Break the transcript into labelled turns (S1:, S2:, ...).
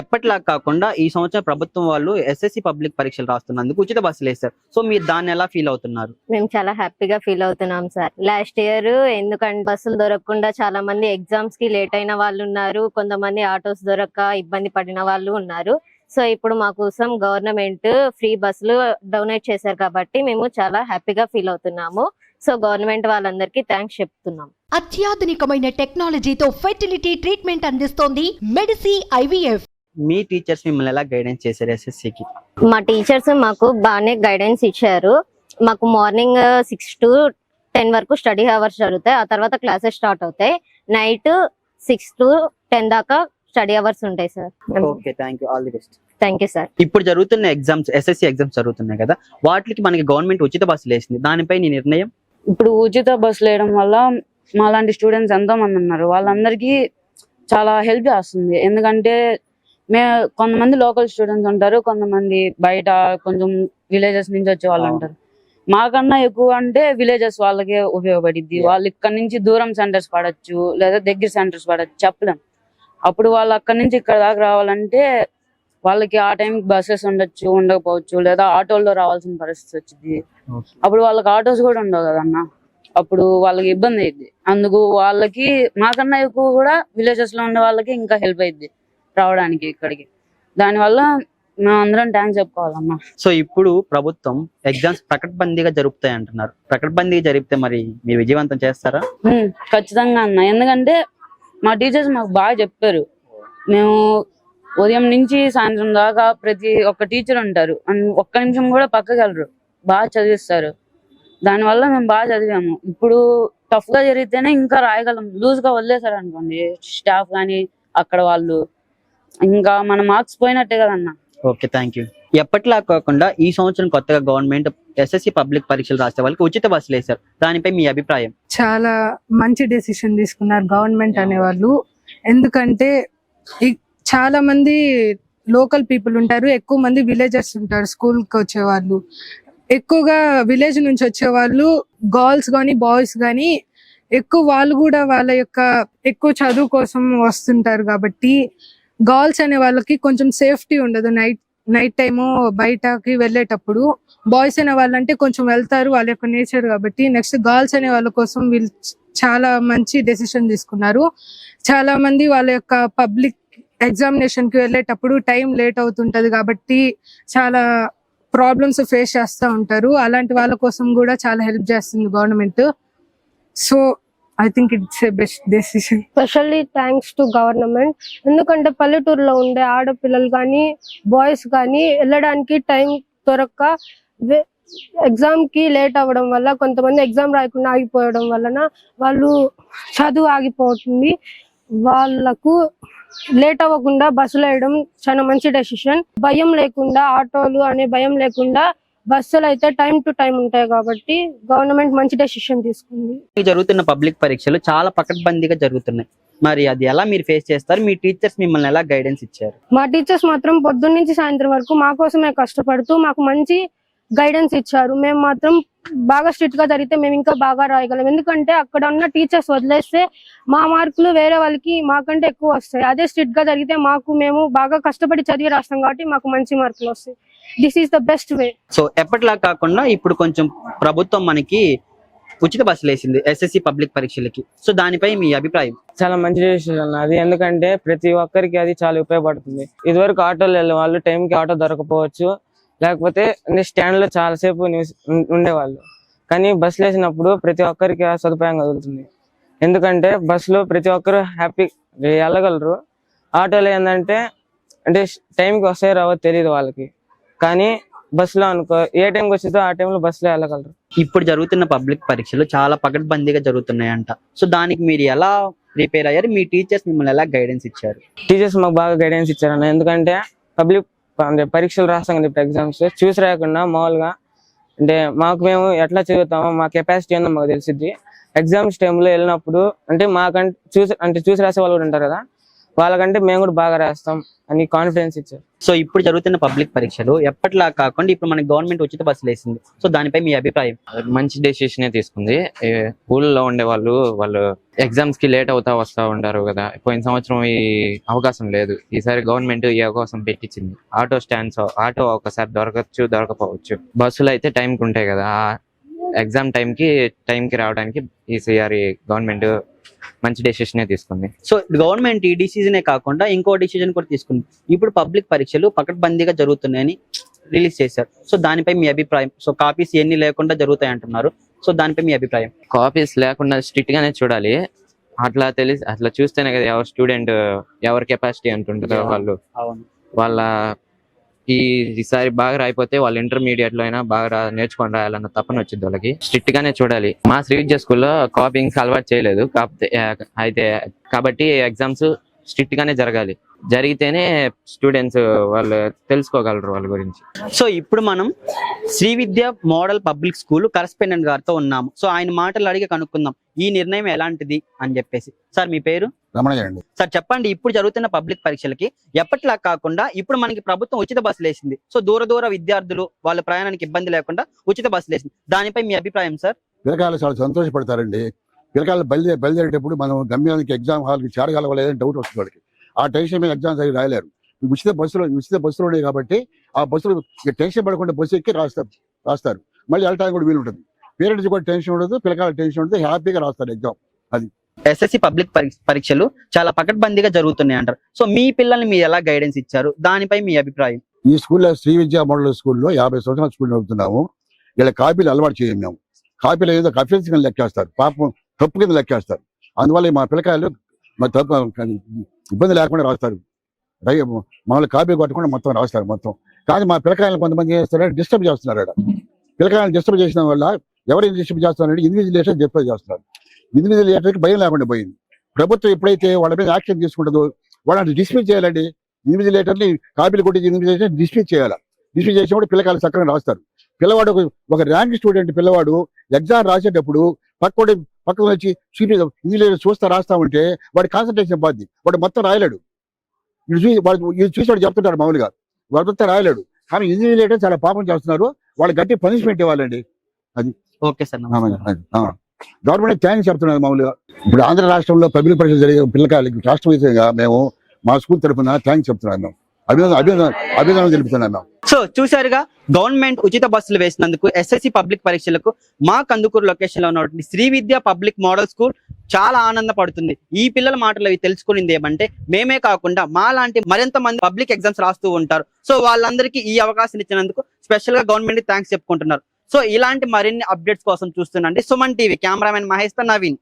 S1: ఎప్పటిలా కాకుండా ఈ సంవత్సరం ప్రభుత్వం వాళ్ళు ఎస్ఎస్సి పబ్లిక్ పరీక్షలు రాస్తున్నందుకు ఉచిత బస్సులు వేస్తారు సో మీరు దాన్ని ఎలా ఫీల్ అవుతున్నారు?
S2: మేము చాలా హ్యాపీగా ఫీల్ అవుతున్నాం సార్ లాస్ట్ ఇయర్ ఎందుకంటే బస్సులు దొరకకుండా చాలా మంది ఎగ్జామ్స్కి లేట్ అయిన వాళ్ళు ఉన్నారు. కొంతమంది ఆటోస్ దొరక్క ఇబ్బంది పడిన వాళ్ళు ఉన్నారు. సో ఇప్పుడు మా కోసం గవర్నమెంట్ ఫ్రీ బస్సులు డొనేట్ చేశారు కాబట్టి మేము చాలా హ్యాపీగా ఫీల్ అవుతున్నాము. సో గవర్నమెంట్ వాళ్ళందరికీ థ్యాంక్స్ చెప్తున్నాం.
S3: అత్యాధునికమైన టెక్నాలజీతో ఫెర్టిలిటీ ట్రీట్మెంట్ అందిస్తోంది మెడిసి ఐవీఎఫ్
S1: మీ టీచర్స్ మిమ్మల్ని ఎలా గైడెన్స్ చేశారు ఎస్ఎస్సికి
S2: మా టీచర్స్ మాకు బాగానే గైడెన్స్ ఇచ్చారు. మాకు మార్నింగ్ సిక్స్ టు టెన్ వరకు స్టడీ అవర్స్ జరుగుతాయి. ఆ తర్వాత క్లాసెస్ స్టార్ట్ అవుతాయి. నైట్ సిక్స్ టు టెన్ దాకా స్టడీ అవర్స్ ఉంటాయి sir.
S1: Okay thank you all the best
S2: thank you sir
S1: ఇప్పుడు జరుగుతున్న ఎగ్జామ్స్ ఎస్ఎస్సి ఎగ్జామ్స్ జరుగుతున్నాయి కదా. వాటికి మనకి గవర్నమెంట్ ఉచిత బస్సులు వేసింది. దానిపై నీ నిర్ణయం?
S4: ఇప్పుడు ఉచిత బస్సులు వేయడం వల్ల మాలాంటి స్టూడెంట్స్ ఎంతో మంది ఉన్నారు. వాళ్ళందరికీ చాలా హెల్ప్ చేస్తుంది. ఎందుకంటే మే కొంతమంది లోకల్ స్టూడెంట్స్ ఉంటారు కొంతమంది బయట కొంచెం విలేజెస్ నుంచి వచ్చే వాళ్ళు. ఉంటారు. మాకన్నా ఎక్కువ అంటే విలేజెస్ వాళ్ళకే ఉపయోగపడిద్ది.
S1: Yeah.
S4: వాళ్ళు ఇక్కడ నుంచి దూరం సెంటర్స్ పడచ్చు లేదా దగ్గర సెంటర్స్ పడచ్చు చెప్పలేం. అప్పుడు వాళ్ళు అక్కడ నుంచి ఇక్కడ దాకా రావాలంటే వాళ్ళకి ఆ టైంకి బస్సెస్ ఉండొచ్చు ఉండకపోవచ్చు లేదా ఆటోల్లో రావాల్సిన పరిస్థితి వచ్చింది అప్పుడు వాళ్ళకి ఆటోస్ కూడా ఉండవు కదన్న. అప్పుడు వాళ్ళకి ఇబ్బంది అయింది అందుకు వాళ్ళకి మాకన్నా ఎక్కువ కూడా విలేజెస్లో ఉండే వాళ్ళకి ఇంకా హెల్ప్ అయింది రావడానికి ఇక్కడికి. దానివల్ల మేము అందరం థ్యాంక్స్ చెప్పుకోవాలమ్మా.
S1: సో ఇప్పుడు ప్రభుత్వం ఎగ్జామ్స్ ప్రకటబందీగా జరుపుతాయి అంటున్నారు. ప్రకటబందీగా జరిపితే మరి మీరు విజయవంతం చేస్తారా?
S4: ఖచ్చితంగా అన్న. ఎందుకంటే మా టీచర్స్ మాకు బాగా చెప్పారు. మేము ఉదయం నుంచి సాయంత్రం దాకా ప్రతి ఒక్క టీచర్ ఉంటారు. అండ్ ఒక్క నిమిషం కూడా పక్కకి వెళ్ళరు. బాగా చదివిస్తారు. దానివల్ల మేము బాగా చదివాము. ఇప్పుడు టఫ్గా జరిగితేనే ఇంకా రాయగలం. లూజ్గా వదిలేశారు అనుకోండి స్టాఫ్ కానీ అక్కడ వాళ్ళు ఇంకా మన మార్క్స్ పోయినట్టే కదన్నా.
S1: ఓకే థ్యాంక్ యూ ఎప్పటిలా కాకుండా ఈ సంవత్సరం కొత్తగా గవర్నమెంట్ ఎస్ఎస్సి పబ్లిక్ పరీక్షలు రాసే వాళ్ళకి ఉచిత బస్సులు వేశారు. దానిపై మీ అభిప్రాయం?
S5: చాలా మంచి డెసిషన్ తీసుకున్నారు గవర్నమెంట్ అనేవాళ్ళు. ఎందుకంటే ఈ- చాలా మంది లోకల్ పీపుల్ ఉంటారు ఎక్కువ మంది విలేజర్స్ ఉంటారు స్కూల్కి వచ్చే వాళ్ళు ఎక్కువగా విలేజ్ నుంచి వచ్చే వాళ్ళు గర్ల్స్ కానీ బాయ్స్ కానీ ఎక్కువ వాళ్ళు కూడా వాళ్ళ యొక్క ఎక్కువ చదువు కోసం వస్తుంటారు కాబట్టి గర్ల్స్ అనే వాళ్ళకి కొంచెం సేఫ్టీ ఉండదు నైట్ నైట్ టైము బయటకి వెళ్ళేటప్పుడు. బాయ్స్ అనే వాళ్ళంటే కొంచెం వెళ్తారు వాళ్ళ యొక్క నేచర్ కాబట్టి. నెక్స్ట్ గర్ల్స్ అనే వాళ్ళ కోసం వీళ్ళు చాలా మంచి డెసిషన్ తీసుకున్నారు. చాలా మంది వాళ్ళ యొక్క పబ్లిక్ ఎగ్జామినేషన్కి వెళ్ళేటప్పుడు టైం లేట్ అవుతుంటది కాబట్టి చాలా ప్రాబ్లమ్స్ ఫేస్ చేస్తూ ఉంటారు. అలాంటి వాళ్ళ కోసం కూడా చాలా హెల్ప్ చేస్తుంది government. So I think it's a best decision
S6: specially thanks to government ఎందుకంటే పల్లెటూరులో ఉండే ఆడపిల్లలు కానీ బాయ్స్ కానీ వెళ్ళడానికి టైం దొరక్క ఎగ్జామ్కి లేట్ అవ్వడం వల్ల కొంతమంది ఎగ్జామ్ రాయకుండా ఆగిపోవడం వలన వాళ్ళు చదువు ఆగిపోతుంది. వాళ్ళకు లేట్ అవ్వకుండా బస్సులు వేయడం చాలా మంచి డెసిషన్ భయం లేకుండా ఆటోలు అనే భయం లేకుండా బస్సులు అయితే టైం టు టైం ఉంటాయి కాబట్టి గవర్నమెంట్ మంచి డెసిషన్ తీసుకుంది.
S1: జరుగుతున్న పబ్లిక్ పరీక్షలు చాలా పకడ్బందీగా జరుగుతున్నాయి. మరి అది ఎలా మీరు ఫేస్ చేస్తారు? మీ టీచర్స్ మిమ్మల్ని ఎలా గైడెన్స్ ఇచ్చారు?
S6: మా టీచర్స్ మాత్రం పొద్దున్న నుంచి సాయంత్రం వరకు మా కోసమే కష్టపడుతూ మాకు మంచి గైడెన్స్ ఇచ్చారు. మేము మాత్రం బాగా స్ట్రిక్ట్గా జరిగితే మేము ఇంకా బాగా రాయగలం. ఎందుకంటే అక్కడ ఉన్న టీచర్స్ వదిలేస్తే మా మార్కులు వేరే వాళ్ళకి మాకంటే ఎక్కువ వస్తాయి. అదే స్ట్రిక్ట్గా జరిగితే మాకు మేము బాగా కష్టపడి చదివి రాస్తాం కాబట్టి మాకు మంచి మార్కులు వస్తాయి. This is the best way
S1: so ఎప్పటిలా కాకుండా ఇప్పుడు కొంచెం ప్రభుత్వం మనకి ఉచిత బస్సులు వేసింది ఎస్ఎస్సి పబ్లిక్ పరీక్షలకి. సో దానిపై మీ అభిప్రాయం?
S7: చాలా మంచి డెసిషన్ అది ఎందుకంటే ప్రతి ఒక్కరికి అది చాలా ఉపయోగపడుతుంది. ఇదివరకు ఆటోలో వెళ్ళే వాళ్ళు టైంకి ఆటో దొరకపోవచ్చు. లేకపోతే స్టాండ్లో చాలా సేపు నివసి- ఉం- ఉండేవాళ్ళు. కానీ బస్సులు వేసినప్పుడు ప్రతి ఒక్కరికి ఆ సదుపాయం కలుగుతుంది. ఎందుకంటే బస్సులో ప్రతి ఒక్కరు హ్యాపీ వెళ్ళగలరు. ఆటోలో ఏంటంటే అంటే టైంకి వస్తాయో రావో తెలియదు వాళ్ళకి. కానీ బస్సులో అనుకో ఏ టైంకి వచ్చిందో ఆ టైంలో బస్సులో వెళ్ళగలరు.
S1: ఇప్పుడు జరుగుతున్న పబ్లిక్ పరీక్షలు చాలా పకడ్బందీగా జరుగుతున్నాయంట. సో దానికి మీరు ఎలా ప్రిపేర్ అయ్యారు? మీ టీచర్స్ మిమ్మల్ని ఎలా గైడెన్స్ ఇచ్చారు?
S7: టీచర్స్ మాకు బాగా గైడెన్స్ ఇచ్చారన్న. ఎందుకంటే పబ్లిక్ అంటే పరీక్షలు రాస్తాం కదా ఇప్పుడు ఎగ్జామ్స్ చూసి రాకుండా మామూలుగా అంటే మాకు మేము ఎట్లా చదువుతామో మా కెపాసిటీ ఏందో మాకు తెలిసిద్ది. ఎగ్జామ్స్ టైంలో వెళ్ళినప్పుడు అంటే మాకంటే చూసి అంటే చూసి రాసే వాళ్ళు కూడా ఉంటారు కదా. వాళ్ళకంటే మేము కూడా బాగా రాస్తాం అని కాన్ఫిడెన్స్ ఇచ్చారు.
S1: సో ఇప్పుడు జరుగుతున్న పబ్లిక్ పరీక్షలు ఎప్పటిలా కాకుండా ఇప్పుడు మనకి గవర్నమెంట్ ఉచిత బస్సులు వేసింది సో దానిపై మీ అభిప్రాయం?
S8: మంచి డెసిషన్ తీసుకుంది. ఊళ్ళో ఉండే వాళ్ళు వాళ్ళు ఎగ్జామ్స్కి లేట్ అవుతా వస్తా ఉంటారు కదా. పోయిన సంవత్సరం ఈ అవకాశం లేదు. ఈసారి గవర్నమెంట్ ఈ అవకాశం పెట్టించింది. ఆటో స్టాండ్స్ ఆటో ఒకసారి దొరకచ్చు దొరకపోవచ్చు. బస్సులు అయితే టైం కి ఉంటాయి కదా. ఎగ్జామ్ టైం కి టైం కి రావడానికి ఈసారి గవర్నమెంట్ మంచి డెసిషన్ తీసుకుంది.
S1: సో గవర్నమెంట్ ఈ డిసిజనే కాకుండా ఇంకో డిసిజన్ కూడా తీసుకుంది. ఇప్పుడు పబ్లిక్ పరీక్షలు పకడ్బందీగా జరుగుతున్నాయని రిలీజ్ చేశారు. సో దానిపై మీ అభిప్రాయం. సో కాపీస్ ఎన్ని లేకుండా జరుగుతాయి అంటున్నారు. సో దానిపై మీ అభిప్రాయం.
S8: కాపీస్ లేకుండా స్ట్రిక్ట్ గానే చూడాలి. అట్లా తెలిసి అట్లా చూస్తేనే కదా ఎవరు స్టూడెంట్ ఎవరి కెపాసిటీ అంటుంటుందో వాళ్ళు. వాళ్ళ ఈ ఈసారి బాగా రాయిపోతే వాళ్ళు ఇంటర్మీడియట్లో అయినా బాగా రా- నేర్చుకొని రాయాలన్న తపన వచ్చింది వాళ్ళకి. స్ట్రిక్ట్ గానే చూడాలి. మా శ్రీ విద్యా స్కూల్లో కాపింగ్స్ అలవాటు చేయలేదు. కాకపోతే అయితే కాబట్టి ఎగ్జామ్స్ స్ట్రిక్ట్ గానే జరగాలి. జరిగితేనే స్టూడెంట్స్ వాళ్ళు తెలుసుకోగలరు వాళ్ళ గురించి.
S1: సో ఇప్పుడు మనం Sri Vidya model public school correspondent గారితో ఉన్నాము. సో ఆయన మాటలు అడిగి కనుక్కుందాం. ఈ నిర్ణయం ఎలాంటిది అని చెప్పేసి. సార్ మీ పేరు?
S9: రమణయ్య అండి
S1: సార్ చెప్పండి ఇప్పుడు జరుగుతున్న పబ్లిక్ పరీక్షలకి ఎప్పటిలా కాకుండా ఇప్పుడు మనకి ప్రభుత్వం ఉచిత బస్సులు వేసింది. సో దూర దూర విద్యార్థులు వాళ్ళ ప్రయాణానికి ఇబ్బంది లేకుండా ఉచిత బస్సులు వేసింది. దానిపై మీ అభిప్రాయం సార్?
S9: పిల్లకాయలు చాలా సంతోషపడతారండి. పిల్లకాయలు బయలుదేరి బయలుదేరేటప్పుడు మనం గమ్యానికి ఎగ్జామ్ హాల్కి చేరగలవలేదని డౌట్ వస్తుంది వాళ్ళకి ఆ టెన్షన్ మీద ఎగ్జామ్స్ అవి రాయలేరు. ఉచిత బస్సులో ఉచిత బస్సులు ఉన్నాయి కాబట్టి ఆ బస్సులు టెన్షన్ పడకుండా బస్సు ఎక్కి రాస్తారు రాస్తారు. మళ్ళీ వెళ్ళడానికి కూడా వీలు ఉంటుంది పేరెంట్స్ కూడా టెన్షన్ ఉండదు పిల్లకాయల టెన్షన్ ఉండదు హ్యాపీగా రాస్తారు ఎగ్జామ్.
S1: ఎస్ఎస్సి పబ్లిక్ పరీక్షలు చాలా పకడ్బందీగా జరుగుతున్నాయి అంటారు. సో మీ పిల్లల్ని మీరు ఎలా గైడెన్స్ ఇచ్చారు? దానిపై మీ అభిప్రాయం?
S9: ఈ స్కూల్లో శ్రీ విద్యా మోడల్ స్కూల్లో యాభై సంవత్సరాల స్కూల్ నడుపుతున్నాము ఇలా కాపీలు అలవాటు చేయం మేము. కాపీలు ఏదో అఫెన్స్ కింద లెక్కేస్తారు. పాపం తప్పు కింద లెక్కేస్తారు. అందువల్ల మా పిల్లకాయలు మా తప్పు ఇబ్బంది లేకుండా రాస్తారు. రై మామూలు కాపీ కొట్టకుండా మొత్తం రాస్తారు మొత్తం. కానీ మా పిల్లకాయలు కొంతమంది ఏం చేస్తారంటే డిస్టర్బ్ చేస్తున్నారు ఇక్కడ పిల్లకాయలు డిస్టర్బ్ చేసిన వల్ల ఎవరైనా డిస్టర్బ్ చేస్తున్నారంటే ఇన్విజిలేషన్ డిస్టర్బ్ చేస్తున్నారు. ఇన్విజిలేటర్కి భయం లేకుండా పోయింది. ప్రభుత్వం ఎప్పుడైతే వాళ్ళ మీద యాక్షన్ తీసుకుంటుందో వాళ్ళని డిస్మిస్ చేయాలండి. ఇన్విజిలేటర్ని కాపీలు కొట్టి ఇన్విజిలేటర్ డిస్మిస్ చేయాలి? డిస్మిస్ చేసినప్పుడు పిల్లకాయలు చక్కగా రాస్తారు. పిల్లవాడు ఒక- ర్యాంక్ స్టూడెంట్ పిల్లవాడు ఎగ్జామ్ రాసేటప్పుడు పక్కడి పక్కన వచ్చి చూపి ఇంజనీర్ చూస్తా రాస్తా ఉంటే వాడి కాన్సన్ట్రేషన్ పోద్ది వాడు మొత్తం రాయలేడు. ఇది చూసి వాడు ఇది చూసి వాడు చెప్తుంటాడు మామూలుగా. వాడు మొత్తం రాయలేడు. కానీ ఇంజనీర్ చాలా పాపం చేస్తున్నారు. వాళ్ళు గట్టి పనిష్మెంట్ ఇవ్వాలండి.
S1: Okay sir.
S9: గవర్నమెంట్ థ్యాంక్స్ చెప్తున్నారు మామూలుగా? ఇప్పుడు ఆంధ్ర రాష్ట్రంలో పబ్లిక్ పరీక్షలు జరిగే పిల్లకాయలకి రాష్ట్రం విధంగా మేము మా స్కూల్ తరఫున థ్యాంక్స్ చెప్తున్నాం మేము అభినందన అభినందన అభినందన తెలుపుతున్నాం
S1: సో చూసారుగా గవర్నమెంట్ ఉచిత బస్సులు వేసినందుకు ఎస్ఎస్సి పబ్లిక్ పరీక్షలకు మా కందుకూరు లొకేషన్లో ఉన్నటువంటి Sri Vidya public model school చాలా ఆనందపడుతుంది. ఈ పిల్లల మాటలు అవి తెలుసుకునింది ఏమంటే మేమే కాకుండా మా లాంటి మరింత మంది పబ్లిక్ ఎగ్జామ్స్ రాస్తూ ఉంటారు. సో వాళ్ళందరికీ ఈ అవకాశం ఇచ్చినందుకు స్పెషల్గా గవర్నమెంట్ థ్యాంక్స్ చెప్పుకుంటున్నారు. సో ఇలాంటి మరిన్ని అప్డేట్స్ కోసం చూస్తుండండి సుమన్ టీవీ కెమెరామెన్ మహేష్ నవీన్.